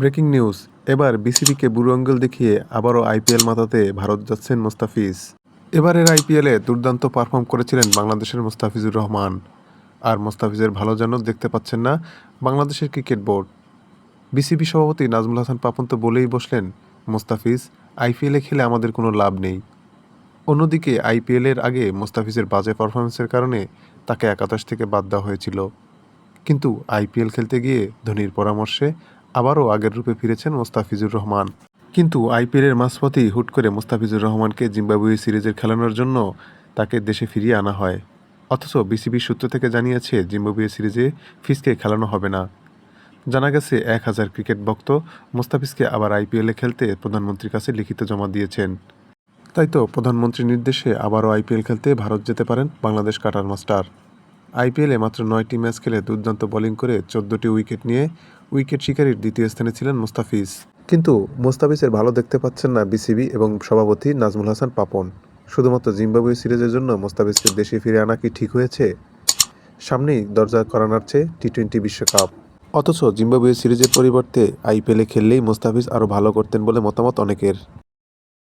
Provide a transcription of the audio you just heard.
Breaking news. এবার বিসিবিকে বুড়ো আঙ্গুল দেখিয়ে আবারও আইপিএল মাতাতে ভারত যাচ্ছেন মোস্তাফিজ। এবারের আইপিএলে দুর্দান্ত পারফর্ম করেছিলেন বাংলাদেশের মোস্তাফিজুর রহমান। আর মোস্তাফিজের ভালো যেন দেখতে পাচ্ছেন না বাংলাদেশের ক্রিকেট বোর্ড। বিসিবি সভাপতি নাজমুল হাসান পাপন তো বলেই বসলেন, মোস্তাফিজ, আইপিএলে খেলে আমাদের কোনো লাভ নেই। অন্যদিকে আইপিএলের আগে মোস্তাফিজের বাজে পারফরমেন্সের কারণে তাকে একাদশ থেকে বাদ দেওয়া হয়েছিল। কিন্তু আইপিএল খেলতে গিয়ে ধোনির পরামর্শে আবারও আগের রূপে ফিরেছেন মোস্তাফিজুর রহমান। কিন্তু আইপিএলের মাঝপথেই হুট করে মোস্তাফিজুর রহমানকে জিম্বাবুয়ে সিরিজের খেলানোর জন্য তাকে দেশে ফিরিয়ে আনা হয়। অথচ বিসিবির সূত্র থেকে জানিয়েছে, জিম্বাবুয়ে সিরিজে ফিসকে খেলানো হবে না। জানা গেছে, এক হাজার ক্রিকেট ভক্ত মোস্তাফিজকে আবার আইপিএলে খেলতে প্রধানমন্ত্রীর কাছে লিখিত জমা দিয়েছেন। তাই তো প্রধানমন্ত্রীর নির্দেশে আবারও আইপিএল খেলতে ভারত যেতে পারেন বাংলাদেশ কাটার মাস্টার। আইপিএলে মাত্র নয়টি ম্যাচ খেলে দুর্দান্ত বোলিং করে চোদ্দটি উইকেট নিয়ে উইকেট শিকারীর দ্বিতীয় স্থানে ছিলেন মুস্তাফিজ। কিন্তু মুস্তাফিজের ভালো দেখতে পাচ্ছেন না বিসিবি এবং সভাপতি নাজমুল হাসান পাপন। শুধুমাত্র জিম্বাবুয়ে সিরিজের জন্য মুস্তাফিজকে দেশে ফিরে আনা কি ঠিক হয়েছে? সামনেই দরজা করা নাড়ছে টি টোয়েন্টি বিশ্বকাপ। অথচ জিম্বাবুয়ে সিরিজের পরিবর্তে আইপিএলে খেললেই মুস্তাফিজ আরও ভালো করতেন বলে মতামত অনেকের।